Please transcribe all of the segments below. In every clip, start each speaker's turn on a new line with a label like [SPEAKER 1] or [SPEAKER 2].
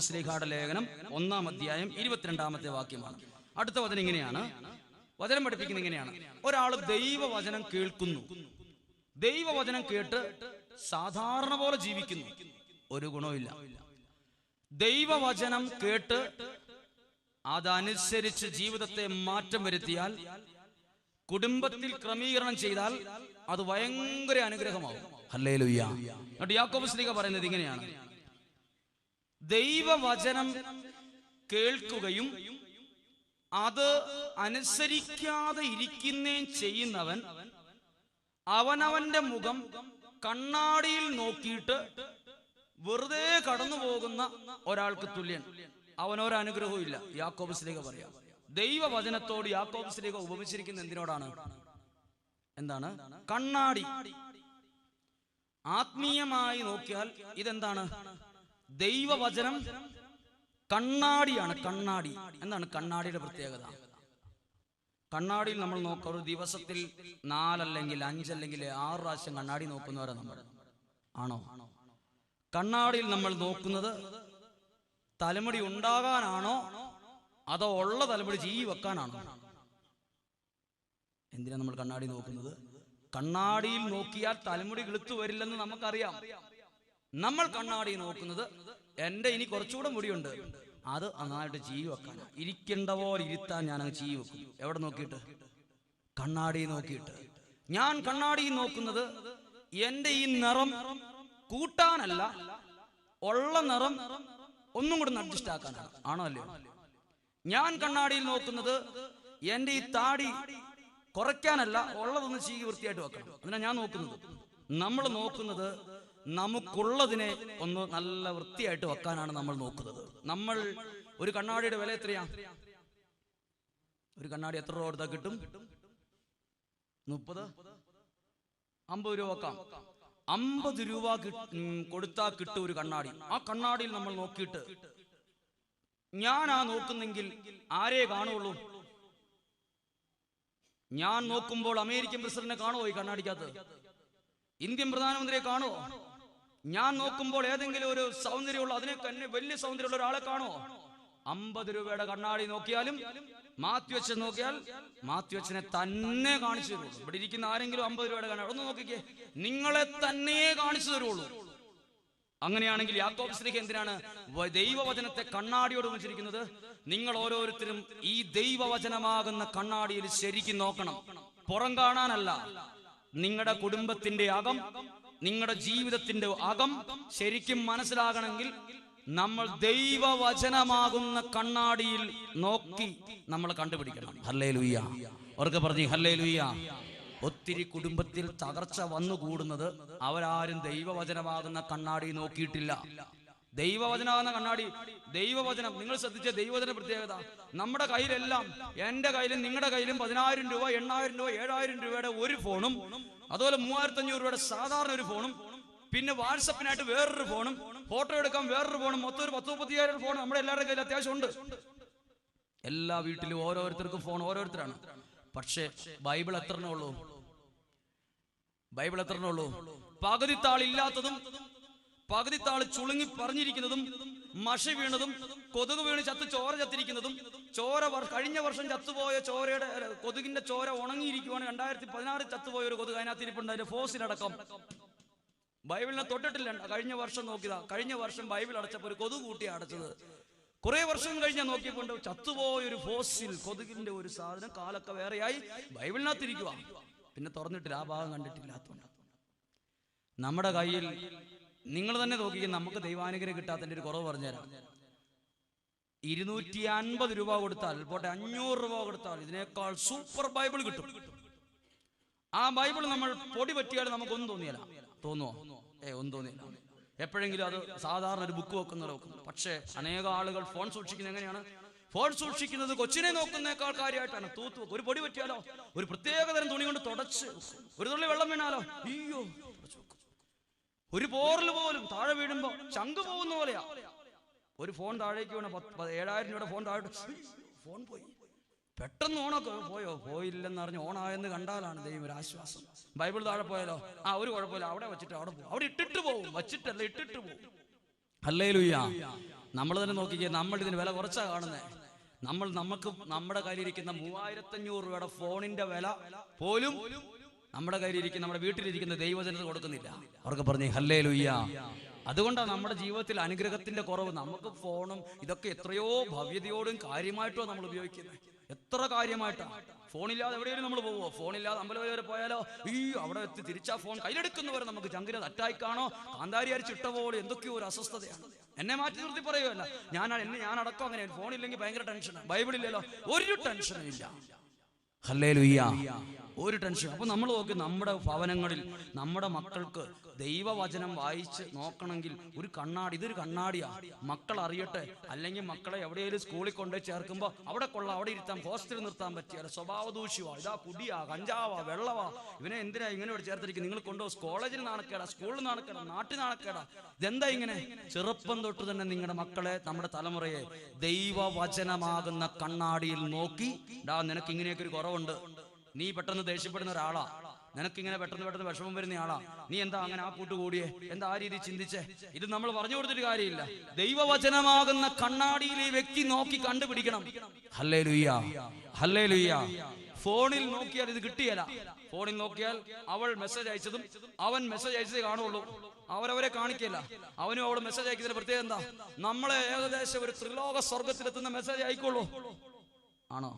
[SPEAKER 1] ശ്രീഘാട ലേഖനം ഒന്നാം അധ്യായം ഇരുപത്തിരണ്ടാമത്തെ വാക്യമാണ്. അടുത്ത വചനം ഇങ്ങനെയാണ്. വചനം പഠിപ്പിക്കുന്നത് ഇങ്ങനെയാണ്. ഒരാൾ ദൈവവചനം കേൾക്കുന്നു. ദൈവവചനം കേട്ട് സാധാരണ പോലെ ജീവിക്കുന്നു. ഒരു ഗുണവുമില്ല ദൈവവചനം കേട്ട് അതനുസരിച്ച് ജീവിതത്തെ മാറ്റം വരുത്തിയാൽ കുടുംബത്തിൽ ക്രമീകരണം ചെയ്താൽ അത് ഭയങ്കര അനുഗ്രഹമാവും. യാക്കോബ് ശ്രീക പറയുന്നത് ഇങ്ങനെയാണ്. ദൈവവചനം കേൾക്കുകയും അത് അനുസരിക്കാതെ ഇരിക്കുന്നേം ചെയ്യുന്നവൻ അവനവന്റെ മുഖം കണ്ണാടിയിൽ നോക്കിയിട്ട് വെറുതെ കടന്നു പോകുന്ന ഒരാൾക്ക് തുല്യൻ. അവനൊരനുഗ്രഹവും ഇല്ല. യാക്കോബ് ശ്രീക പറയാം. ദൈവവചനത്തോട് യാക്കോബ് സ്ലീഹ ഉപമിച്ചിരിക്കുന്ന എന്തിനോടാണ്? എന്താണ്? കണ്ണാടി. ആത്മീയമായി നോക്കിയാൽ ഇതെന്താണ്? ദൈവവചനം കണ്ണാടിയാണ് കണ്ണാടി. എന്നാണ് കണ്ണാടിയുടെ പ്രത്യേകത? കണ്ണാടിയിൽ നമ്മൾ നോക്കുക ഒരു ദിവസത്തിൽ നാലല്ലെങ്കിൽ അഞ്ചല്ലെങ്കിൽ ആറ് പ്രാവശ്യം കണ്ണാടി നോക്കുന്നവരാ നമ്മൾ. ആണോ? കണ്ണാടിയിൽ നമ്മൾ നോക്കുന്നത് തലമുടി ഉണ്ടാകാനാണോ അതോ ഉള്ള തലമുടി ജീവി വെക്കാനാണോ? എന്തിനാ നമ്മൾ കണ്ണാടി നോക്കുന്നത്? കണ്ണാടിയിൽ നോക്കിയാൽ തലമുടി കിളുത്തു വരില്ലെന്ന് നമുക്കറിയാം. നമ്മൾ കണ്ണാടി നോക്കുന്നത് എന്റെ ഇനി കുറച്ചുകൂടെ മുടിയുണ്ട്. അത് നന്നായിട്ട് ജീവി വെക്കാൻ ഇരിക്കേണ്ട പോലെ ഇരുത്താൻ ഞാൻ അങ്ങ് ജീവി വെക്കും. എവിടെ നോക്കിയിട്ട്? കണ്ണാടി നോക്കിയിട്ട്. ഞാൻ കണ്ണാടി നോക്കുന്നത് എന്റെ ഈ നിറം കൂട്ടാനല്ല ഉള്ള നിറം ഒന്നും കൂടെ അഡ്ജസ്റ്റ് ആക്കാനാണ്. ആണോ അല്ലയോ? ഞാൻ കണ്ണാടിയിൽ നോക്കുന്നത് എന്റെ ഈ താടി കുറയ്ക്കാനല്ല ഉള്ളതൊന്ന് ചീകി വൃത്തിയായിട്ട് വെക്കണം. അതിനാ ഞാൻ നോക്കുന്നത്. നമ്മൾ നോക്കുന്നത് നമുക്കുള്ളതിനെ ഒന്ന് നല്ല വൃത്തിയായിട്ട് വെക്കാനാണ് നമ്മൾ നോക്കുന്നത്. നമ്മൾ ഒരു കണ്ണാടിയുടെ വില എത്രയാ? ഒരു കണ്ണാടി എത്ര രൂപ കൊടുത്താൽ കിട്ടും? മുപ്പത്? അമ്പത് രൂപ വെക്കാം. അമ്പത് രൂപ കൊടുത്താൽ കിട്ടും ഒരു കണ്ണാടി. ആ കണ്ണാടിയിൽ നമ്മൾ നോക്കിയിട്ട് ഞാൻ ആ നോക്കുന്നെങ്കിൽ ആരേ കാണുള്ളൂ? ഞാൻ നോക്കുമ്പോൾ അമേരിക്കൻ പ്രസിഡന്റിനെ കാണുമോ ഈ കണ്ണാടിക്കകത്ത്? ഇന്ത്യൻ പ്രധാനമന്ത്രിയെ കാണുമോ ഞാൻ നോക്കുമ്പോൾ ഏതെങ്കിലും ഒരു സൗന്ദര്യമുള്ള അതിനെ തന്നെ വലിയ സൗന്ദര്യമുള്ള ഒരാളെ കാണുമോ? അമ്പത് രൂപയുടെ കണ്ണാടി നോക്കിയാലും മാത്യു അച്ഛൻ നോക്കിയാൽ മാത്യു അച്ഛനെ തന്നെ കാണിച്ചു തരുള്ളൂ. ഇവിടെ ഇരിക്കുന്ന ആരെങ്കിലും അമ്പത് രൂപയുടെ കണ്ണാടി ഒന്ന് നോക്കിക്കേ. നിങ്ങളെ തന്നെ കാണിച്ചു തരുള്ളൂ. അങ്ങനെയാണെങ്കിൽ യാക്കോബ് സ്ത്രീക്ക് എന്തിനാണ് ദൈവവചനത്തെ കണ്ണാടിയോട് വിളിച്ചിരിക്കുന്നത്? നിങ്ങൾ ഓരോരുത്തരും ഈ ദൈവവചനമാകുന്ന കണ്ണാടിയിൽ ശരിക്കും നോക്കണം. പുറം കാണാനല്ല. നിങ്ങളുടെ കുടുംബത്തിന്റെ അകം നിങ്ങളുടെ ജീവിതത്തിന്റെ അകം ശരിക്കും മനസ്സിലാകണമെങ്കിൽ നമ്മൾ ദൈവവചനമാകുന്ന കണ്ണാടിയിൽ നോക്കി നമ്മൾ കണ്ടുപിടിക്കണം. ഹല്ലേ ലുയ്യ അവർക്ക് പറഞ്ഞു ഹല്ലേ ലുയ്യ ഒത്തിരി കുടുംബത്തിൽ തകർച്ച വന്നുകൂടുന്നത് അവരാരും ദൈവവചനമാകുന്ന കണ്ണാടി നോക്കിയിട്ടില്ല. ദൈവവചനമാകുന്ന കണ്ണാടി ദൈവവചനം. നിങ്ങൾ ശ്രദ്ധിച്ച ദൈവവചന പ്രത്യേകത. നമ്മുടെ കയ്യിലെല്ലാം എന്റെ കയ്യിലും നിങ്ങളുടെ കയ്യിലും പതിനായിരം രൂപ എണ്ണായിരം രൂപ ഏഴായിരം രൂപയുടെ ഒരു ഫോണും അതുപോലെ മൂവായിരത്തി അഞ്ഞൂറ് രൂപയുടെ സാധാരണ ഒരു ഫോണും പിന്നെ വാട്സപ്പിനായിട്ട് വേറൊരു ഫോണും ഫോട്ടോ എടുക്കാൻ വേറൊരു ഫോണും മൊത്തം ഒരു പത്ത് മുപ്പത്തിയായിരം ഫോൺ നമ്മുടെ എല്ലാവരുടെ കയ്യിൽ അത്യാവശ്യം ഉണ്ട്. എല്ലാ വീട്ടിലും ഓരോരുത്തർക്കും ഫോൺ ഓരോരുത്തരാണ്. പക്ഷേ ബൈബിൾ എത്ര ഉള്ളൂ? ബൈബിൾ എത്ര ഉള്ളൂ? പകുതി താളില്ലാത്തതും പകുതി താൾ ചുളുങ്ങി പറഞ്ഞിരിക്കുന്നതും മഷി വീണതും കൊതുക് വീണ് ചത്ത് ചോര ചത്തിരിക്കുന്നതും ചോര കഴിഞ്ഞ വർഷം ചത്തുപോയ ചോരയുടെ കൊതുകിന്റെ ചോര ഉണങ്ങിയിരിക്കുവാണ്. രണ്ടായിരത്തി പതിനാറിൽ ചത്തുപോയ ഒരു കൊതുക് അതിനകത്ത് ഇരിപ്പുണ്ട് അതിന്റെ ഫോസിലടക്കം. ബൈബിളിനെ തൊട്ടിട്ടില്ല. കഴിഞ്ഞ വർഷം നോക്കിയതാ. കഴിഞ്ഞ വർഷം ബൈബിൾ അടച്ചപ്പോൾ ഒരു കൊതുക് കൂട്ടി അടച്ചത്. കുറെ വർഷം കഴിഞ്ഞ നോക്കിയപ്പോൾ ചത്തുപോയ ഒരു ഫോസിൽ കൊതുകിന്റെ ഒരു സാധനം കാലൊക്കെ വേറെയായി ബൈബിളിനകത്ത് ഇരിക്കുക പിന്നെ തുറന്നിട്ടില്ല. ആ ഭാഗം കണ്ടിട്ടില്ലാത്തതുകൊണ്ട് നമ്മുടെ കയ്യിൽ നിങ്ങൾ തന്നെ നോക്കിക്കും നമുക്ക് ദൈവാനുഗ്രഹം കിട്ടാത്തതിന്റെ ഒരു കുറവ് പറഞ്ഞുതരാം. ഇരുന്നൂറ്റി അൻപത് രൂപ കൊടുത്താൽ പോട്ടെ അഞ്ഞൂറ് രൂപ കൊടുത്താൽ ഇതിനേക്കാൾ സൂപ്പർ ബൈബിൾ കിട്ടും. ആ ബൈബിൾ നമ്മൾ പൊടി പറ്റിയാൽ നമുക്കൊന്നും തോന്നിയല്ല തോന്നുവോ? ഏ ഒന്നും തോന്നിയില്ല എപ്പോഴെങ്കിലും അത് സാധാരണ ഒരു ബുക്ക് വെക്കുന്ന നോക്കുന്നു പക്ഷേ അനേക ആളുകൾ ഫോൺ സൂക്ഷിക്കുന്നത് എങ്ങനെയാണ്? ഫോൺ സൂക്ഷിക്കുന്നത് കൊച്ചിനെ നോക്കുന്നേക്കാൾ കാര്യമായിട്ടാണ്. തൂത്ത്. ഒരു പൊടി പറ്റിയാലോ? ഒരു പ്രത്യേകതരം തുണി കൊണ്ട് തുടച്ച് ഒരു തുള്ളി വെള്ളം വീണാലോ? അയ്യോ. ഒരു പോറൽ പോലും താഴെ വീഴുമ്പോ ചങ്ക് പോകുന്ന പോലെയാ. ഒരു ഫോൺ താഴേക്ക് വീണ ഏഴായിരം രൂപയുടെ ഫോൺ താഴെ ഫോൺ പോയി. പെട്ടെന്ന് ഓണൊക്കെ പോയോ? പോയില്ലെന്ന് അറിഞ്ഞ് ഓണായെന്ന് കണ്ടാലാണ് ദൈവം ഒരു ആശ്വാസം. ബൈബിൾ താഴെ പോയാലോ? ആ ഒരു കുഴപ്പമില്ല. അവിടെ വെച്ചിട്ട് അവിടെ പോകും അവിടെ ഇട്ടിട്ട് പോകും വെച്ചിട്ടല്ല ഇട്ടിട്ട് പോകും അല്ലേ ലുയ്യ നമ്മൾ തന്നെ നോക്കിക്കേ നമ്മൾ ഇതിന് വില കുറച്ചാ കാണുന്നേ. നമ്മൾ നമുക്ക് നമ്മുടെ കയ്യിലിരിക്കുന്ന മൂവായിരത്തഞ്ഞൂറ് രൂപയുടെ ഫോണിന്റെ വില പോലും നമ്മുടെ കയ്യിലിരിക്കുന്ന നമ്മുടെ വീട്ടിലിരിക്കുന്ന ദൈവജനത കൊടുക്കുന്നില്ല. അവർക്ക് പറഞ്ഞു ഹല്ലേ ലുയ്യ അതുകൊണ്ടാണ് നമ്മുടെ ജീവിതത്തിൽ അനുഗ്രഹത്തിന്റെ കുറവ്. നമുക്ക് ഫോണും ഇതൊക്കെ എത്രയോ ഭവ്യതയോടും കാര്യമായിട്ടോ നമ്മൾ ഉപയോഗിക്കുന്നത്. എത്ര കാര്യമായിട്ടാ. ഫോണില്ലാതെ എവിടെയും നമ്മൾ പോവോ ഫോണില്ലാതെ അമ്പലം വരെ പോയാലോ? ഈ അവിടെ എത്തി തിരിച്ചാ ഫോൺ കയ്യിലെടുക്കുന്നവരെ നമുക്ക് ചങ്കിന് അറ്റായിക്കാണോ കാന്താരി അരിച്ചിട്ട പോലെ എന്തൊക്കെയോ ഒരു അസ്വസ്ഥതയാണ്. എന്നെ മാറ്റി നിർത്തി പറയുമല്ല ഞാൻ എന്നെ ഞാൻ അടക്കം അങ്ങനെ ഫോണില്ലെങ്കിൽ ഭയങ്കര ടെൻഷനാണ് ബൈബിളില്ലല്ലോ. ഒരു ടെൻഷനും ഇല്ല. ഒരു ടെൻഷൻ. അപ്പൊ നമ്മൾ നോക്കി നമ്മുടെ ഭവനങ്ങളിൽ നമ്മുടെ മക്കൾക്ക് ദൈവവചനം വായിച്ച് നോക്കണമെങ്കിൽ ഒരു കണ്ണാടി ഇതൊരു കണ്ണാടിയാ. മക്കൾ അറിയട്ടെ. അല്ലെങ്കിൽ മക്കളെ എവിടെയെങ്കിലും സ്കൂളിൽ കൊണ്ടുപോയി ചേർക്കുമ്പോൾ അവിടെ കൊള്ളാം അവിടെ ഇരുത്താം ഹോസ്റ്റലിൽ നിർത്താൻ പറ്റിയ സ്വഭാവ ദൂഷ്യവാ. ഇതാ കുടിയാ കഞ്ചാവാ വെള്ളവാ. ഇവനെ എന്തിനാ ഇങ്ങനെ ഇവിടെ ചേർത്തിരിക്കും നിങ്ങൾ കൊണ്ടുപോകും കോളേജിൽ നാണക്കേടാ സ്കൂളിൽ നാണക്കേടാ നാട്ടിൽ നാണക്കേടാ. ഇതെന്താ ഇങ്ങനെ? ചെറുപ്പം തൊട്ട് തന്നെ നിങ്ങളുടെ മക്കളെ നമ്മുടെ തലമുറയെ ദൈവവചനമാകുന്ന കണ്ണാടിയിൽ നോക്കി ഡാ നിനക്ക് ഇങ്ങനെയൊക്കെ ഒരു കുറവുണ്ട് നീ പെട്ടെന്ന് ദേഷ്യപ്പെടുന്ന ഒരാളാ. നിനക്ക് ഇങ്ങനെ പെട്ടെന്ന് പെട്ടെന്ന് വിഷമം വരുന്ന ആളാ. നീ എന്താ അങ്ങനെ ആ കൂട്ടുകൂടിയേ എന്താ ആ രീതി ചിന്തിച്ചേ? ഇത് നമ്മൾ പറഞ്ഞു കൊടുത്തിട്ട് കാര്യമില്ല. ദൈവവചനമാകുന്ന കണ്ണാടിയിൽ ഈ വ്യക്തി നോക്കി കണ്ടുപിടിക്കണം. ഹല്ലേ ലുയ്യ ഹല്ലേ ലുയ്യ ഫോണിൽ നോക്കിയാൽ ഇത് കിട്ടിയല്ല. ഫോണിൽ നോക്കിയാൽ അവൾ മെസ്സേജ് അയച്ചതും അവൻ മെസ്സേജ് അയച്ചതേ കാണുള്ളൂ. അവരവരെ കാണിക്കില്ല അവനും അവൾ മെസ്സേജ് അയക്കുന്നതിന് പ്രത്യേകത എന്താ? നമ്മളെ ഏകദേശം ഒരു ത്രിലോക സ്വർഗത്തിലെത്തുന്ന മെസ്സേജ് അയക്കുള്ളൂ. ആണോ?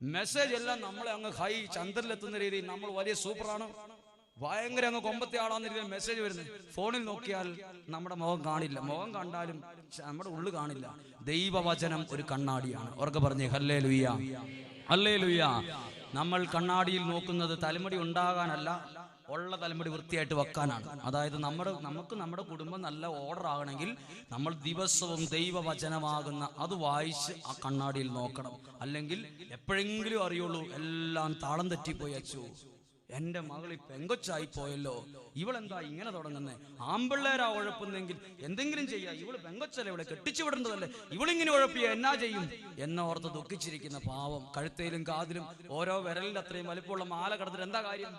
[SPEAKER 1] മെസ്സേജ് എല്ലാം നമ്മളെ അങ്ങ് ഹൈ ചന്ദ്രനിലെത്തുന്ന രീതിയിൽ നമ്മൾ വലിയ സൂപ്പറാണ്. ഭയങ്കര അങ്ങ് കൊമ്പത്തെ ആളാന്ന് രീതിയിൽ മെസ്സേജ് വരുന്നത്. ഫോണിൽ നോക്കിയാൽ നമ്മുടെ മുഖം കാണില്ല. മുഖം കണ്ടാലും നമ്മുടെ ഉള്ളു കാണില്ല. ദൈവവചനം ഒരു കണ്ണാടിയാണ്. ഉറക്കെ പറഞ്ഞേ ഹല്ലേ ലുയ്യ ഹല്ലേ ലുയ്യ നമ്മൾ കണ്ണാടിയിൽ നോക്കുന്നത് തലമുടി ഉണ്ടാകാനല്ല ഉള്ള തലമുടി വൃത്തിയായിട്ട് വെക്കാനാണ്. അതായത് നമ്മുടെ നമുക്ക് നമ്മുടെ കുടുംബം നല്ല ഓർഡർ ആകണമെങ്കിൽ നമ്മൾ ദിവസവും ദൈവവചനമാകുന്ന അത് വായിച്ച് ആ കണ്ണാടിയിൽ നോക്കണം. അല്ലെങ്കിൽ എപ്പോഴെങ്കിലും അറിയുള്ളൂ എല്ലാം താളം തെറ്റിപ്പോയി അച്ചു എന്റെ മകൾ ഈ പെങ്കൊച്ചായി പോയല്ലോ. എന്താ ഇങ്ങനെ തുടങ്ങുന്നത് ആമ്പിള്ളേരാ ഉഴപ്പുന്നെങ്കിൽ എന്തെങ്കിലും ചെയ്യാ. ഇവൾ പെങ്കൊച്ചല്ലേ ഇവളെ കെട്ടിച്ചു വിടേണ്ടതല്ലേ? ഇവളിങ്ങനെ ഉഴപ്പിയ എന്നാ ചെയ്യും? എന്നോർത്ത് ദുഃഖിച്ചിരിക്കുന്ന പാവം. കഴുത്തേലും കാതിലും ഓരോ വിരലിൽ അത്രയും വലിപ്പമുള്ള മാല കടന്നിട്ട് എന്താ കാര്യം?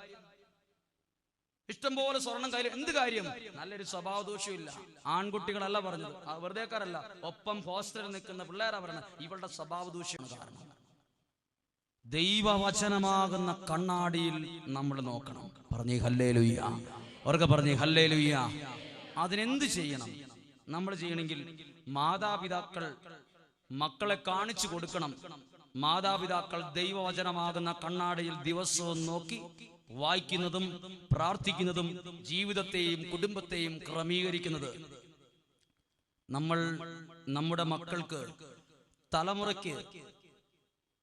[SPEAKER 1] ഇഷ്ടംപോലെ സ്വർണം കയ്യിൽ എന്ത് കാര്യം? നല്ലൊരു സ്വഭാവ ദോഷമില്ല ആൺകുട്ടികളല്ല പറഞ്ഞത്. വെറുതെക്കാരല്ല. ഒപ്പം ഹോസ്റ്റലിൽ നിൽക്കുന്ന പിള്ളേരാ പറഞ്ഞത്. ഇവളുടെ സ്വഭാവ ദൂഷ്യമാണ് കാരണം. ദൈവവചനമാകുന്ന കണ്ണാടിയിൽ നമ്മൾ നോക്കണം. പറഞ്ഞു ഹല്ലേ ലുയ്യ അവർക്ക് പറഞ്ഞേ ഹല്ലേ ലുയ്യ അതിനെന്ത് ചെയ്യണം? നമ്മൾ ചെയ്യണമെങ്കിൽ മാതാപിതാക്കൾ മക്കളെ കാണിച്ചു കൊടുക്കണം. മാതാപിതാക്കൾ ദൈവവചനമാകുന്ന കണ്ണാടിയിൽ ദിവസവും നോക്കി വായിക്കുന്നതും പ്രാർത്ഥിക്കുന്നതും ജീവിതത്തെയും കുടുംബത്തെയും ക്രമീകരിക്കുന്നത്. നമ്മൾ നമ്മുടെ മക്കൾക്ക് തലമുറയ്ക്ക്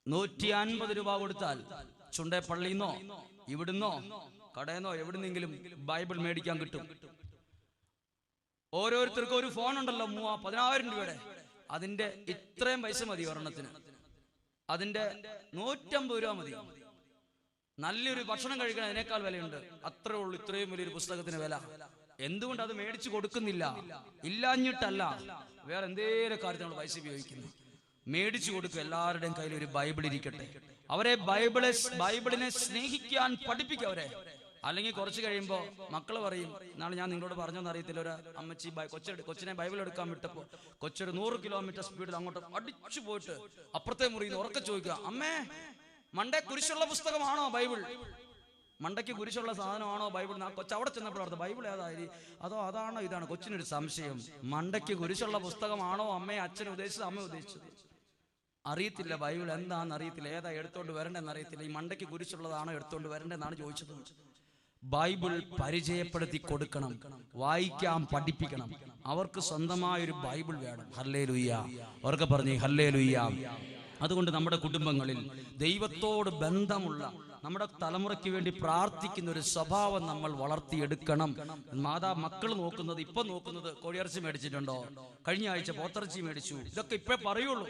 [SPEAKER 1] നൂറ്റി അൻപത് രൂപ കൊടുത്താൽ ചുണ്ടേ പള്ളിന്നോ ഇവിടുന്നോ കടയെന്നോ എവിടുന്നെങ്കിലും ബൈബിൾ മേടിക്കാൻ കിട്ടും. ഓരോരുത്തർക്കും ഒരു ഫോൺ ഉണ്ടല്ലോ മൂവ പതിനായിരം രൂപയുടെ. അതിന്റെ ഇത്രയും പൈസ മതി ഒരെണ്ണത്തിന്. അതിന്റെ നൂറ്റമ്പത് രൂപ മതി. നല്ലൊരു ഭക്ഷണം കഴിക്കണം അതിനേക്കാൾ വിലയുണ്ട്. അത്രേ ഉള്ളൂ ഇത്രയും വലിയൊരു പുസ്തകത്തിന് വില. എന്തുകൊണ്ട് അത് മേടിച്ചു കൊടുക്കുന്നില്ല? ഇല്ലാഞ്ഞിട്ടല്ല. വേറെ എന്തേലും കാര്യത്തിൽ നമ്മൾ പൈസ ഉപയോഗിക്കുന്നു മേടിച്ചു കൊടുക്കും എല്ലാവരുടെയും കയ്യിൽ ഒരു ബൈബിൾ ഇരിക്കട്ടെ. അവരെ ബൈബിളെ ബൈബിളിനെ സ്നേഹിക്കാൻ പഠിപ്പിക്കുക അവരെ. അല്ലെങ്കിൽ കുറച്ച് കഴിയുമ്പോൾ മക്കൾ പറയും നാളെ ഞാൻ നിങ്ങളോട് പറഞ്ഞോന്ന് അറിയത്തില്ല ഒരു അമ്മച്ചി കൊച്ചെ കൊച്ചിനെ ബൈബിൾ എടുക്കാൻ വിട്ടപ്പോൾ കൊച്ചൊരു നൂറ് കിലോമീറ്റർ സ്പീഡിൽ അങ്ങോട്ട് അടിച്ചു പോയിട്ട് അപ്പുറത്തെ മുറിയിൽ ഉറക്കെ ചോദിക്കുക അമ്മേ മണ്ടേ കുരിശുള്ള പുസ്തകമാണോ ബൈബിൾ? മണ്ടയ്ക്ക് കുരിശുള്ള സാധനമാണോ ബൈബിൾ? ആ കൊച്ചു അവിടെ ചെന്നപ്പോൾ ഓർത്ത് ബൈബിൾ ഏതായി അതോ അതാണോ ഇതാണ്? കൊച്ചിനൊരു സംശയം. മണ്ടയ്ക്ക് കുരിശുള്ള പുസ്തകമാണോ അമ്മയെ അച്ഛൻ ഉദ്ദേശിച്ചത്? അമ്മ ഉദ്ദേശിച്ചത്. അറിയത്തില്ല ബൈബിൾ എന്താണെന്ന് അറിയത്തില്ല. ഏതാ എടുത്തോണ്ട് വരണ്ടെന്ന് അറിയത്തില്ല. ഈ മണ്ടയ്ക്ക് കുരിശുള്ളതാണോ എടുത്തോണ്ട് വരണ്ടെന്നാണ് ചോദിച്ചത്. ബൈബിൾ പരിചയപ്പെടുത്തി കൊടുക്കണം. വായിക്കാം പഠിപ്പിക്കണം. അവർക്ക് സ്വന്തമായ ഒരു ബൈബിൾ വേണം. ഹല്ലേ ലുയ്യ അവർക്ക് പറഞ്ഞു ഹല്ലേ ലുയ്യ അതുകൊണ്ട് നമ്മുടെ കുടുംബങ്ങളിൽ ദൈവത്തോട് ബന്ധമുള്ള നമ്മുടെ തലമുറയ്ക്ക് വേണ്ടി പ്രാർത്ഥിക്കുന്ന ഒരു സ്വഭാവം നമ്മൾ വളർത്തിയെടുക്കണം. മാതാ മക്കൾ നോക്കുന്നത് ഇപ്പൊ നോക്കുന്നത് കോഴിയിറച്ചി മേടിച്ചിട്ടുണ്ടോ? കഴിഞ്ഞ ആഴ്ച പോത്തിറച്ചി മേടിച്ചു. ഇതൊക്കെ ഇപ്പേ പറയുള്ളൂ.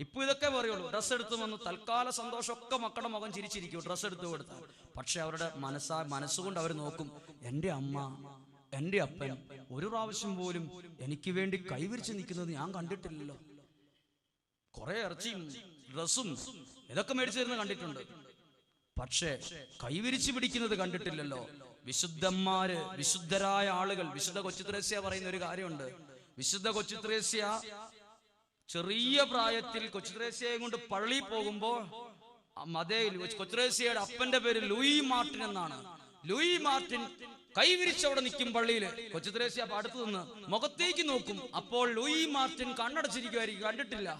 [SPEAKER 1] ഇപ്പൊ ഇതൊക്കെ പറയുള്ളൂ. ഡ്രസ്സ് എടുത്തു വന്ന് തൽക്കാല സന്തോഷമൊക്കെ മക്കളുടെ മുഖം ചിരിച്ചിരിക്കും ഡ്രസ്സ് എടുത്തു കൊടുത്താൽ. പക്ഷെ അവരുടെ മനസ്സാ മനസ്സുകൊണ്ട് അവർ നോക്കും എന്റെ അമ്മ എന്റെ അപ്പൻ ഒരു പ്രാവശ്യം പോലും എനിക്ക് വേണ്ടി കൈവിരിച്ച് നിൽക്കുന്നത് ഞാൻ കണ്ടിട്ടില്ലല്ലോ. കുറെ ഇറച്ചിയും ഡ്രസ്സും ഇതൊക്കെ മേടിച്ചു തരുന്നത് കണ്ടിട്ടുണ്ട്. പക്ഷേ കൈവിരിച്ചു പിടിക്കുന്നത് കണ്ടിട്ടില്ലല്ലോ. വിശുദ്ധന്മാര് വിശുദ്ധരായ ആളുകൾ വിശുദ്ധ കൊച്ചുത്രേസ്യ പറയുന്ന ഒരു കാര്യമുണ്ട്. വിശുദ്ധ കൊച്ചുത്രേസ്യ ചെറിയ പ്രായത്തിൽ കൊച്ചുത്രേസ്യയെ കൊണ്ട് പള്ളി പോകുമ്പോ മതയിൽ കൊച്ചുത്രേസ്യയുടെ അപ്പന്റെ പേര് ലൂയി മാർട്ടിൻ എന്നാണ്. ലൂയി മാർട്ടിൻ കൈവിരിച്ചവിടെ നിൽക്കും പള്ളിയിൽ കൊച്ചുത്രേസ്യ അടുത്ത് നിന്ന് മുഖത്തേക്ക് നോക്കും. അപ്പോൾ ലൂയി മാർട്ടിൻ കണ്ണടച്ചിരിക്കുമായിരിക്കും കണ്ടിട്ടില്ല.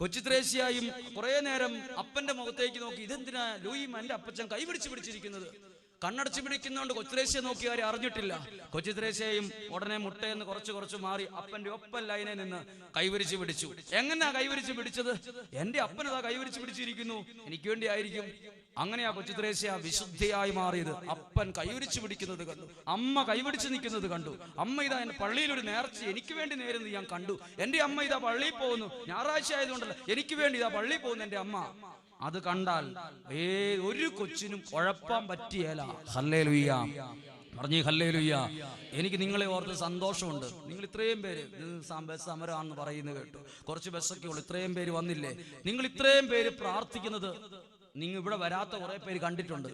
[SPEAKER 1] കൊച്ചുത്രേസ്യായും കുറെ നേരം അപ്പന്റെ മുഖത്തേക്ക് നോക്കി ഇതെന്തിനാ ലൂയി എന്റെ അപ്പച്ചൻ കൈപിടിച്ച് പിടിച്ചിരിക്കുന്നത്? കണ്ണടച്ച് പിടിക്കുന്നതുകൊണ്ട് നോക്കി ആരും അറിഞ്ഞിട്ടില്ല. കൊച്ചുത്രേസ്യയും ഉടനെ മുട്ടയെന്ന് കുറച്ച് കുറച്ച് മാറി അപ്പന്റെ ഒപ്പൻ ലൈനെ നിന്ന് കൈവരിച്ച് പിടിച്ചു. എങ്ങനെയാ കൈവരിച്ച് പിടിച്ചത്? എന്റെ അപ്പനതാ കൈവരിച്ച് പിടിച്ചിരിക്കുന്നു. എനിക്ക് വേണ്ടി ആയിരിക്കും അങ്ങനെയാ കൊച്ചുത്രേസ്യ വിശുദ്ധിയായി മാറിയത്. അപ്പൻ കൈവരിച്ച് പിടിക്കുന്നത് കണ്ടു. അമ്മ കൈവരിച്ച് നിൽക്കുന്നത് കണ്ടു. അമ്മ ഇതാ എന്റെ പള്ളിയിൽ ഒരു നേർച്ച എനിക്ക് വേണ്ടി നേരുന്നത് ഞാൻ കണ്ടു. എന്റെ അമ്മ ഇതാ പള്ളിയിൽ പോകുന്നു. ഞായറാഴ്ച ആയതുകൊണ്ടല്ല എനിക്ക് വേണ്ടി ഇതാ പള്ളിയിൽ പോകുന്നു എന്റെ അമ്മ. അത് കണ്ടാൽ ഏ ഒരു കൊച്ചിനും കുഴപ്പം പറ്റിയല്ല ലുയ്യ പറഞ്ഞു ഹല്ലേ ലുയ്യ എനിക്ക് നിങ്ങളെ ഓർത്ത് സന്തോഷമുണ്ട്. നിങ്ങൾ ഇത്രയും പേര് ബസ് സമരമാണെന്ന് പറയുന്നത് കേട്ടു. കുറച്ച് ബസ്സൊക്കെ ഉള്ളു ഇത്രയും പേര് വന്നില്ലേ? നിങ്ങൾ ഇത്രയും പേര് പ്രാർത്ഥിക്കുന്നത് നിങ്ങൾ ഇവിടെ വരാത്ത കുറെ പേര് കണ്ടിട്ടുണ്ട്.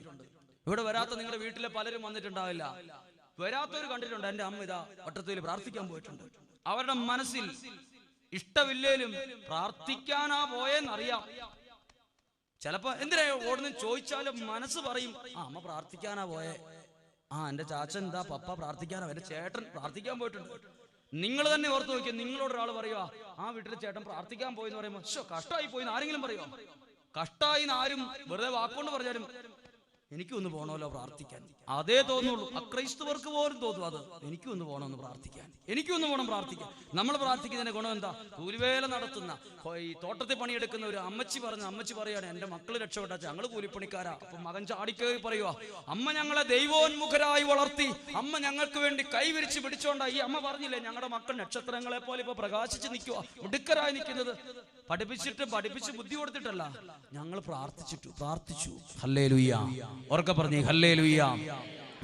[SPEAKER 1] ഇവിടെ വരാത്ത നിങ്ങളുടെ വീട്ടിലെ പലരും വന്നിട്ടുണ്ടാവില്ല. വരാത്തവർ കണ്ടിട്ടുണ്ട് എന്റെ അമ്മ ഇതാ വട്ടത്തിൽ പ്രാർത്ഥിക്കാൻ പോയിട്ടുണ്ട്. അവരുടെ മനസ്സിൽ ഇഷ്ടമില്ലേലും പ്രാർത്ഥിക്കാനാ പോയെന്നറിയാം. ചിലപ്പോ എന്തിനാ ഓടുന്നു ചോദിച്ചാലും മനസ്സ് പറയും ആ അമ്മ പ്രാർത്ഥിക്കാനാ പോയെ. ആ എന്റെ ചാച്ചൻ എന്താ പപ്പ പ്രാർത്ഥിക്കാനാ? എന്റെ ചേട്ടൻ പ്രാർത്ഥിക്കാൻ പോയിട്ടുണ്ട്. നിങ്ങൾ തന്നെ ഓർത്ത് നോക്കിയ നിങ്ങളോട് ഒരാൾ പറയുക ആ വീട്ടിലെ ചേട്ടൻ പ്രാർത്ഥിക്കാൻ പോയി എന്ന് പറയുമ്പോൾ കഷ്ടമായി പോയി ആരെങ്കിലും പറയുമോ കഷ്ടമായി ആരും വെറുതെ വാക്കുകൊണ്ട് പറഞ്ഞാലും എനിക്കും ഒന്ന് പോകണമല്ലോ പ്രാർത്ഥിക്കാൻ. അതേ തോന്നുള്ളൂ. അക്രൈസ്തവർക്ക് പോലും തോന്നും അത്. എനിക്കും ഒന്ന് പോകണമെന്ന് പ്രാർത്ഥിക്കാൻ. എനിക്കും ഒന്ന് പോകണം പ്രാർത്ഥിക്കാൻ. നമ്മൾ പ്രാർത്ഥിക്കുന്നതിന്റെ ഗുണം എന്താ? കൂലിവേല നടത്തുന്ന ഈ തോട്ടത്തിൽ പണിയെടുക്കുന്ന ഒരു അമ്മച്ചി പറഞ്ഞ അമ്മച്ചി പറയാണ് എന്റെ മക്കൾ രക്ഷപ്പെട്ട ഞങ്ങൾ കൂലിപ്പണിക്കാരാ. അപ്പൊ മകൻ ചാടിക്കേറി പറയുക അമ്മ ഞങ്ങളെ ദൈവോന്മുഖരായി വളർത്തി അമ്മ ഞങ്ങൾക്ക് വേണ്ടി കൈവിരിച്ച് പിടിച്ചോണ്ടാ. ഈ അമ്മ പറഞ്ഞില്ലേ ഞങ്ങളുടെ മക്കൾ നക്ഷത്രങ്ങളെ പോലെ ഇപ്പൊ പ്രകാശിച്ച് നിൽക്കുക മിടുക്കരായി നിൽക്കുന്നത് പഠിപ്പിച്ചിട്ട് പഠിപ്പിച്ച് ബുദ്ധി കൊടുത്തിട്ടല്ല. ഞങ്ങൾ പ്രാർത്ഥിച്ചിട്ടു പ്രാർത്ഥിച്ചു. ഹല്ലേ ലുയ്യ ഉറക്കെ പറഞ്ഞേ ഹല്ലേ ലുയ്യ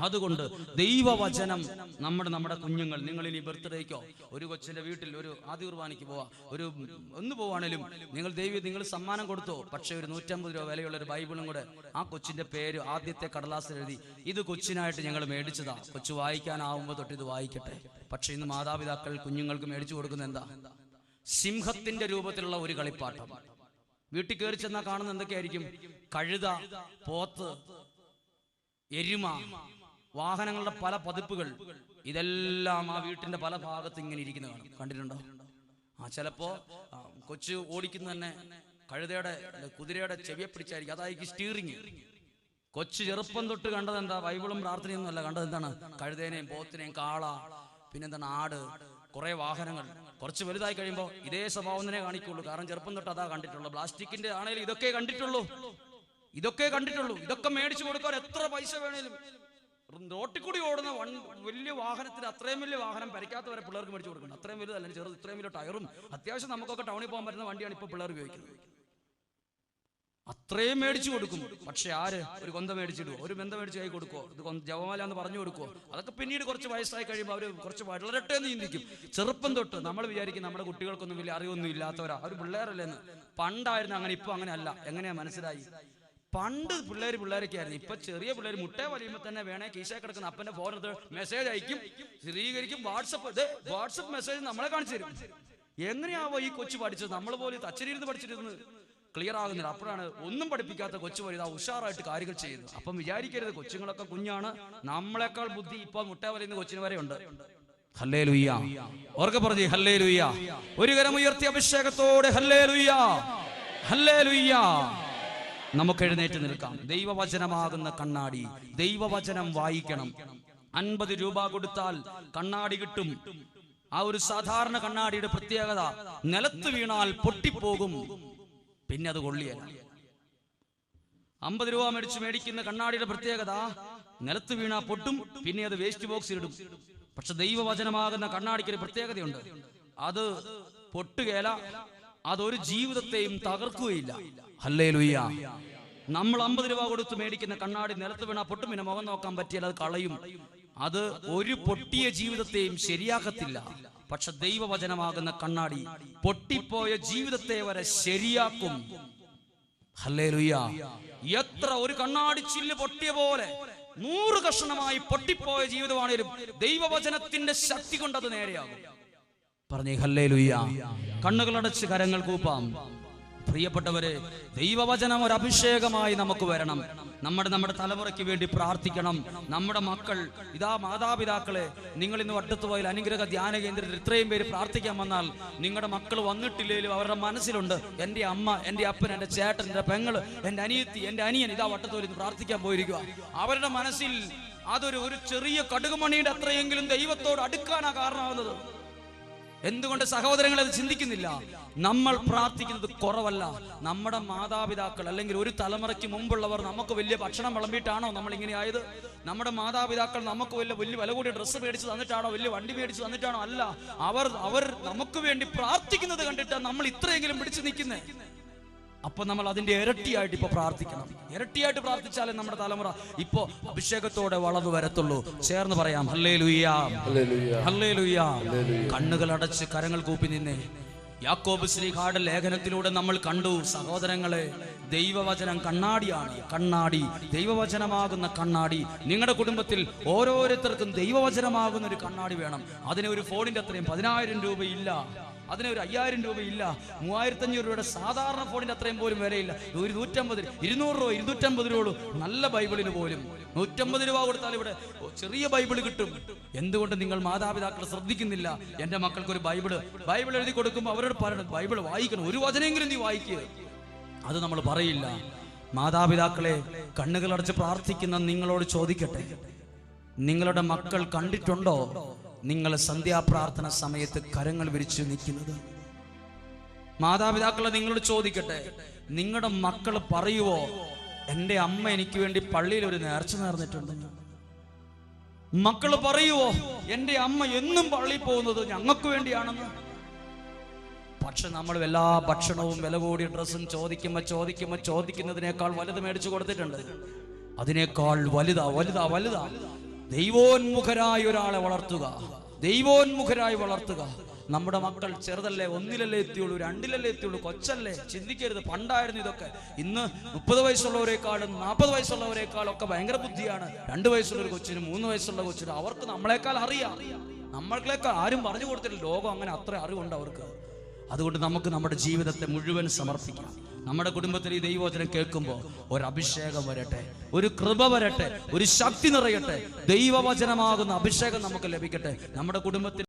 [SPEAKER 1] അതുകൊണ്ട് ദൈവവചനം നമ്മുടെ നമ്മുടെ കുഞ്ഞുങ്ങൾ നിങ്ങൾ ഇനി ബർത്ത്ഡേക്കോ ഒരു കൊച്ചിന്റെ വീട്ടിൽ ഒരു ആദ്യ കുർബാനയ്ക്ക് പോവാ ഒരു ഒന്ന് പോവാണേലും നിങ്ങൾ ദൈവം നിങ്ങൾ സമ്മാനം കൊടുത്തോ പക്ഷേ ഒരു നൂറ്റമ്പത് രൂപ വിലയുള്ള ഒരു ബൈബിളും കൂടെ ആ കൊച്ചിന്റെ പേര് ആദ്യത്തെ കടലാസിൽ എഴുതി ഇത് കൊച്ചിനായിട്ട് ഞങ്ങൾ മേടിച്ചതാ. കൊച്ചു വായിക്കാനാവുമ്പോൾ തൊട്ട് ഇത് വായിക്കട്ടെ. പക്ഷെ ഇന്ന് മാതാപിതാക്കൾ കുഞ്ഞുങ്ങൾക്ക് മേടിച്ചു കൊടുക്കുന്ന എന്താ? സിംഹത്തിന്റെ രൂപത്തിലുള്ള ഒരു കളിപ്പാട്ടം. വീട്ടിൽ കയറി ചെന്നാൽ കാണുന്ന എന്തൊക്കെയായിരിക്കും? കഴുത പോത്ത് എരുമ വാഹനങ്ങളുടെ പല പതിപ്പുകൾ. ഇതെല്ലാം ആ വീട്ടിന്റെ പല ഭാഗത്ത് ഇങ്ങനെ ഇരിക്കുന്ന കാണും. കണ്ടിട്ടുണ്ടോ? ആ ചിലപ്പോ കൊച്ചു ഓടിക്കുന്ന തന്നെ കഴുതയുടെ കുതിരയുടെ ചെവിയെ പിടിച്ചായിരിക്കും. അതായിരിക്കും സ്റ്റീറിങ് കൊച്ചു ചെറുപ്പം തൊട്ട് കണ്ടത് എന്താ ബൈബിളും പ്രാർത്ഥനയൊന്നും അല്ല കണ്ടത് എന്താണ് കഴുതേനെയും പോത്തിനെയും കാള പിന്നെന്താണ്? ആട് കുറെ വാഹനങ്ങൾ. കുറച്ച് വലുതായി കഴിയുമ്പോൾ ഇതേ സ്വഭാവം തന്നെ കാണിക്കുള്ളൂ. കാരണം ചെറുപ്പം തൊട്ട് അതാ കണ്ടിട്ടുള്ളൂ. പ്ലാസ്റ്റിക്കിന്റെ ആണെങ്കിലും ഇതൊക്കെ കണ്ടിട്ടുള്ളൂ. ഇതൊക്കെ കണ്ടിട്ടുള്ളൂ. ഇതൊക്കെ മേടിച്ചു കൊടുക്കാൻ എത്ര പൈസ വേണേലും. റോട്ടിൽ കൂടി ഓടുന്ന വൺ വലിയ വാഹനത്തിന് അത്രയും വലിയ വാഹനം പരിക്കാത്തവരെ പിള്ളേർക്ക് മേടിച്ചു കൊടുക്കണം. അത്രയും വലുതല്ല ചെറുത് ഇത്രയും വലിയ ടയറും അത്യാവശ്യം നമുക്കൊക്കെ ടൗണിൽ പോകാൻ പറ്റുന്ന വണ്ടിയാണ് ഇപ്പോൾ പിള്ളേർ ഉപയോഗിക്കുന്നത്. അത്രയും മേടിച്ചു കൊടുക്കും. പക്ഷെ ആര്? ഒരു കൊന്ത മേടിച്ചിടുവോ? ഒരു ബന്ധം മേടിച്ച് കൈ കൊടുക്കോ ഇത് ജവമാല എന്ന് പറഞ്ഞു കൊടുക്കോ അതൊക്കെ പിന്നീട് കുറച്ച് വയസ്സായി കഴിയുമ്പോൾ അവർ കുറച്ച് വളരട്ടെ എന്ന് ചിന്തിക്കും. ചെറുപ്പം തൊട്ട് നമ്മൾ വിചാരിക്കും നമ്മുടെ കുട്ടികൾക്കൊന്നും വലിയ അറിവൊന്നും ഇല്ലാത്തവരാ. അവർ പിള്ളേരല്ലെന്ന്. പണ്ടായിരുന്നു അങ്ങനെ ഇപ്പൊ അങ്ങനെ അല്ല എങ്ങനെയാ മനസ്സിലായി? പണ്ട് പിള്ളേർ പിള്ളേരൊക്കെ ആയിരുന്നു ഇപ്പൊ ചെറിയ പിള്ളേർ മുട്ടേ വലിയുമ്പോൾ തന്നെ വേണേ കീശ കിടക്കുന്ന അപ്പന്റെ ഫോൺ എടുത്ത് മെസ്സേജ് അയക്കും. സ്ഥിരീകരിക്കും. വാട്സപ്പ് വാട്സപ്പ് മെസ്സേജ് നമ്മളെ കാണിച്ചു തരും. എങ്ങനെയാവോ ഈ കൊച്ചു പഠിച്ചത്? നമ്മൾ പോലും അച്ഛനിരുന്ന് പഠിച്ചിരുന്നത്. ക്ലിയർ ആകുന്നില്ല. അപ്പോഴാണ് ഒന്നും പഠിപ്പിക്കാത്ത കൊച്ചു വലുതാ ഉഷാറായിട്ട് കാര്യങ്ങൾ ചെയ്യുന്നത്. അപ്പം വിചാരിക്കരുത് കൊച്ചുങ്ങളൊക്കെ കുഞ്ഞാണ്. നമ്മളെക്കാൾ ബുദ്ധി ഇപ്പൊ മുട്ട വലയുന്ന കൊച്ചിന് വരെ ഉണ്ട്. ഹല്ലേ ലുയ്യ ഓർക്കെ പറഞ്ഞു ഹല്ലേ ലുയ്യ ഒരു കരം ഉയർത്തി അഭിഷേകത്തോടെ ഹല്ലേ ലുയ്യ ഹല്ലേ ലുയ്യ നമുക്ക് എഴുന്നേറ്റ് നിൽക്കാം. ദൈവവചനമാകുന്ന കണ്ണാടി. ദൈവവചനം വായിക്കണം. അൻപത് രൂപ കൊടുത്താൽ കണ്ണാടി കിട്ടും. ആ ഒരു സാധാരണ കണ്ണാടിയുടെ പ്രത്യേകത നിലത്ത് വീണാൽ പൊട്ടിപ്പോകും. പിന്നെ അത് കൊള്ളിയല്ല. അമ്പത് രൂപ മേടിച്ച് മേടിക്കുന്ന കണ്ണാടിയുടെ പ്രത്യേകത നിലത്ത് വീണാ പൊട്ടും പിന്നെ അത് വേസ്റ്റ് ബോക്സിൽ ഇടും. പക്ഷെ ദൈവവചനമാകുന്ന കണ്ണാടിക്ക് ഒരു പ്രത്യേകതയുണ്ട്. അത് പൊട്ടുകേല അതൊരു ജീവിതത്തെയും തകർക്കുകയില്ല. ഹല്ലേ ലുയ്യ നമ്മൾ അമ്പത് രൂപ കൊടുത്ത് മേടിക്കുന്ന കണ്ണാടി നിലത്ത് വീണാ പൊട്ടും പിന്നെ മുഖം നോക്കാൻ പറ്റിയാൽ അത് കളയും. അത് ഒരു പൊട്ടിയ ജീവിതത്തെയും ശരിയാക്കത്തില്ല. പക്ഷെ ദൈവവചനമാകുന്ന കണ്ണാടി പൊട്ടിപ്പോയ ജീവിതത്തെ വരെ ശരിയാക്കും. എത്ര ഒരു കണ്ണാടി ചില്ല് പൊട്ടിയ പോലെ നൂറ് കഷണമായി പൊട്ടിപ്പോയ ജീവിതമാണേലും ദൈവവചനത്തിന്റെ ശക്തി കൊണ്ട് അത് നേരെയാകും. പറഞ്ഞേ ഹല്ലേ ലുയ്യ കണ്ണുകളടച്ച് കരങ്ങൾ കൂപ്പാം. പ്രിയപ്പെട്ടവരെ ദൈവവചനം ഒരു അഭിഷേകമായി നമുക്ക് വരണം. നമ്മുടെ നമ്മുടെ തലമുറയ്ക്ക് വേണ്ടി പ്രാർത്ഥിക്കണം. നമ്മുടെ മക്കൾ ഇതാ മാതാപിതാക്കളെ നിങ്ങൾ ഇന്ന് വട്ടത്തുപോയിൽ അനുഗ്രഹ ധ്യാന കേന്ദ്രത്തിൽ ഇത്രയും പേര് പ്രാർത്ഥിക്കാൻ വന്നാൽ നിങ്ങളുടെ മക്കൾ വന്നിട്ടില്ലെങ്കിലും അവരുടെ മനസ്സിലുണ്ട് എന്റെ അമ്മ എന്റെ അപ്പൻ എന്റെ ചേട്ടൻ എന്റെ പെങ്ങൾ എന്റെ അനിയത്തി എന്റെ അനിയൻ ഇതാ വട്ടത്തോയിൽ ഇന്ന് പ്രാർത്ഥിക്കാൻ പോയിരിക്കുക. അവരുടെ മനസ്സിൽ അതൊരു ഒരു ചെറിയ കടുകുമണിയുടെ അത്രയെങ്കിലും ദൈവത്തോട് അടുക്കാനാ കാരണമാകുന്നത് എന്തുകൊണ്ട് സഹോദരങ്ങൾ അത് ചിന്തിക്കുന്നില്ല? നമ്മൾ പ്രാർത്ഥിക്കുന്നത് കുറവല്ല. നമ്മുടെ മാതാപിതാക്കൾ അല്ലെങ്കിൽ ഒരു തലമുറയ്ക്ക് മുമ്പുള്ളവർ നമുക്ക് വലിയ ഭക്ഷണം വിളമ്പിയിട്ടാണോ നമ്മൾ ഇങ്ങനെ ആയത്? നമ്മുടെ മാതാപിതാക്കൾ നമുക്ക് വലിയ വലിയ വില കൂടിയ ഡ്രസ്സ് മേടിച്ച് തന്നിട്ടാണോ വലിയ വണ്ടി മേടിച്ച് തന്നിട്ടാണോ? അല്ല അവർ അവർ നമുക്ക് വേണ്ടി പ്രാർത്ഥിക്കുന്നത് കണ്ടിട്ടാണ് നമ്മൾ ഇത്രയെങ്കിലും പിടിച്ചു നിൽക്കുന്നത് അപ്പൊ നമ്മൾ അതിന്റെ ഇരട്ടിയായിട്ട് ഇപ്പൊ പ്രാർത്ഥിക്കണം. ഇരട്ടിയായിട്ട് പ്രാർത്ഥിച്ചാലേ നമ്മുടെ തലമുറ ഇപ്പൊ അഭിഷേകത്തോടെ വളർന്നു വരത്തുള്ളൂ. ചേർന്ന് പറയാം ഹല്ലേ ലുയ്യാ ഹല്ലേലൂയ. കണ്ണുകൾ അടച്ച് കരങ്ങൾ കൂപ്പി നിന്നേ. യാക്കോബ് ശ്രീകാട് ലേഖനത്തിലൂടെ നമ്മൾ കണ്ടു സഹോദരങ്ങളെ ദൈവവചനം കണ്ണാടിയാണ്. കണ്ണാടി ദൈവവചനമാകുന്ന കണ്ണാടി. നിങ്ങളുടെ കുടുംബത്തിൽ ഓരോരുത്തർക്കും ദൈവവചനമാകുന്ന ഒരു കണ്ണാടി വേണം. അതിന് ഒരു ഫോണിന്റെ അത്രയും പതിനായിരം രൂപയില്ല. അതിന് ഒരു അയ്യായിരം രൂപയില്ല. മൂവായിരത്തി അഞ്ഞൂറ് രൂപയുടെ സാധാരണ ഫോണിന്റെ അത്രയും പോലും വിലയില്ല. ഒരു നൂറ്റമ്പത് ഇരുന്നൂറ് രൂപ ഇരുന്നൂറ്റമ്പത് രൂപ നല്ല ബൈബിളിന് പോലും. നൂറ്റമ്പത് രൂപ കൊടുത്താൽ ഇവിടെ ചെറിയ ബൈബിൾ കിട്ടും. എന്തുകൊണ്ട് നിങ്ങൾ മാതാപിതാക്കൾ ശ്രദ്ധിക്കുന്നില്ല? എന്റെ മക്കൾക്ക് ഒരു ബൈബിൾ. ബൈബിൾ എഴുതി കൊടുക്കുമ്പോൾ അവരോട് പറയണം ബൈബിൾ വായിക്കണം. ഒരു വചനമെങ്കിലും നീ വായിക്കുക അത് നമ്മൾ പറയില്ല. മാതാപിതാക്കളെ കണ്ണുകളടച്ച് പ്രാർത്ഥിക്കുന്ന നിങ്ങളോട് ചോദിക്കട്ടെ. നിങ്ങളുടെ മക്കൾ കണ്ടിട്ടുണ്ടോ? നിങ്ങൾ സന്ധ്യാപ്രാർത്ഥന സമയത്ത് കരങ്ങൾ വിരിച്ച് നിൽക്കുന്നത്. മാതാപിതാക്കളെ നിങ്ങളോട് ചോദിക്കട്ടെ നിങ്ങളുടെ മക്കൾ പറയുവോ എന്റെ അമ്മ എനിക്ക് വേണ്ടി പള്ളിയിൽ ഒരു നേർച്ച നേർന്നിട്ടുണ്ട്. മക്കൾ പറയുവോ എന്റെ അമ്മ എന്നും പള്ളി പോകുന്നത് ഞങ്ങൾക്ക് വേണ്ടിയാണെന്ന്. പക്ഷെ നമ്മൾ എല്ലാ ഭക്ഷണവും വില കൂടിയ ഡ്രസ്സും ചോദിക്കുമ്പോൾ ചോദിക്കുമ്പോൾ ചോദിക്കുന്നതിനേക്കാൾ വലുത് മേടിച്ചു കൊടുത്തിട്ടുണ്ട്. അതിനേക്കാൾ വലുതാ വലുതാ വലുതാ. ദൈവോന്മുഖരായ ഒരാളെ വളർത്തുക. ദൈവോന്മുഖരായി വളർത്തുക. നമ്മുടെ മക്കൾ ചെറുതല്ലേ ഒന്നിലല്ലേ എത്തിയുള്ളൂ രണ്ടിലല്ലേ എത്തിയുള്ളൂ കൊച്ചല്ലേ ചിന്തിക്കരുത്. പണ്ടായിരുന്നു ഇതൊക്കെ. ഇന്ന് മുപ്പത് വയസ്സുള്ളവരെക്കാളും നാൽപ്പത് വയസ്സുള്ളവരെക്കാളും ഒക്കെ ഭയങ്കര ബുദ്ധിയാണ്. രണ്ട് വയസ്സുള്ള ഒരു കൊച്ചിനും മൂന്ന് വയസ്സുള്ള കൊച്ചിന്. അവർക്ക് നമ്മളെക്കാൾ അറിയാം. നമ്മളെക്കാൾ ആരും പറഞ്ഞു കൊടുത്തില്ല ലോകം അങ്ങനെ അത്ര അറിവുണ്ട് അവർക്ക്. അതുകൊണ്ട് നമുക്ക് നമ്മുടെ ജീവിതത്തെ മുഴുവൻ സമർപ്പിക്കാം. നമ്മുടെ കുടുംബത്തിൽ ഈ ദൈവവചനം കേൾക്കുമ്പോൾ ഒരു അഭിഷേകം വരട്ടെ ഒരു കൃപ വരട്ടെ ഒരു ശക്തി നിറയട്ടെ. ദൈവവചനമാകുന്ന അഭിഷേകം നമുക്ക് ലഭിക്കട്ടെ. നമ്മുടെ കുടുംബത്തിൽ